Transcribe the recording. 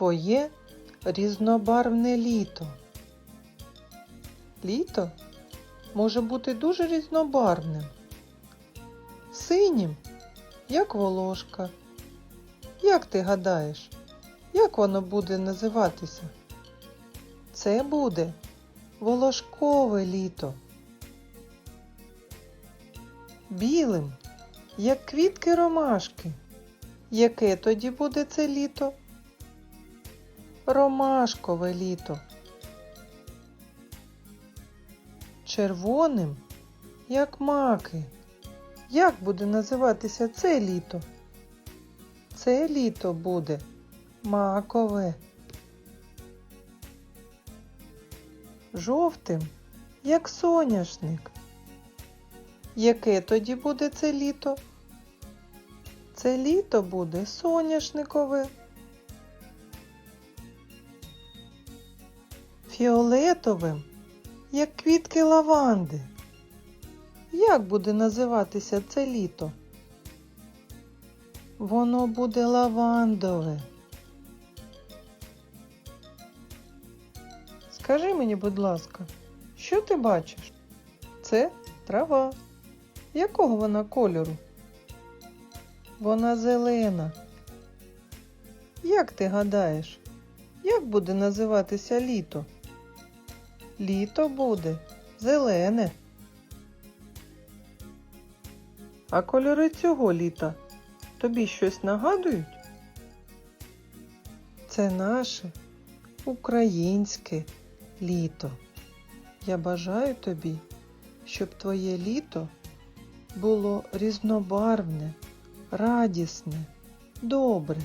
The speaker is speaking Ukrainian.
твоє різнобарвне літо? Літо може бути дуже різнобарвним. Синім, як волошка. Як ти гадаєш, як воно буде називатися? Це буде волошкове літо. Білим, як квітки ромашки. Яке тоді буде це літо? Ромашкове літо. Червоним, як маки. Як буде називатися це літо? Це літо буде макове. Жовтим, як соняшник. Яке тоді буде це літо? Це літо буде соняшникове. Фіолетовим, як квітки лаванди. Як буде називатися це літо? Воно буде лавандове. Скажи мені, будь ласка, що ти бачиш? Це трава. Якого вона кольору? Вона зелена. Як ти гадаєш, як буде називатися літо? Літо буде зелене. А кольори цього літа тобі щось нагадують? Це наше українське літо. Я бажаю тобі, щоб твоє літо було різнобарвне, радісне, добре.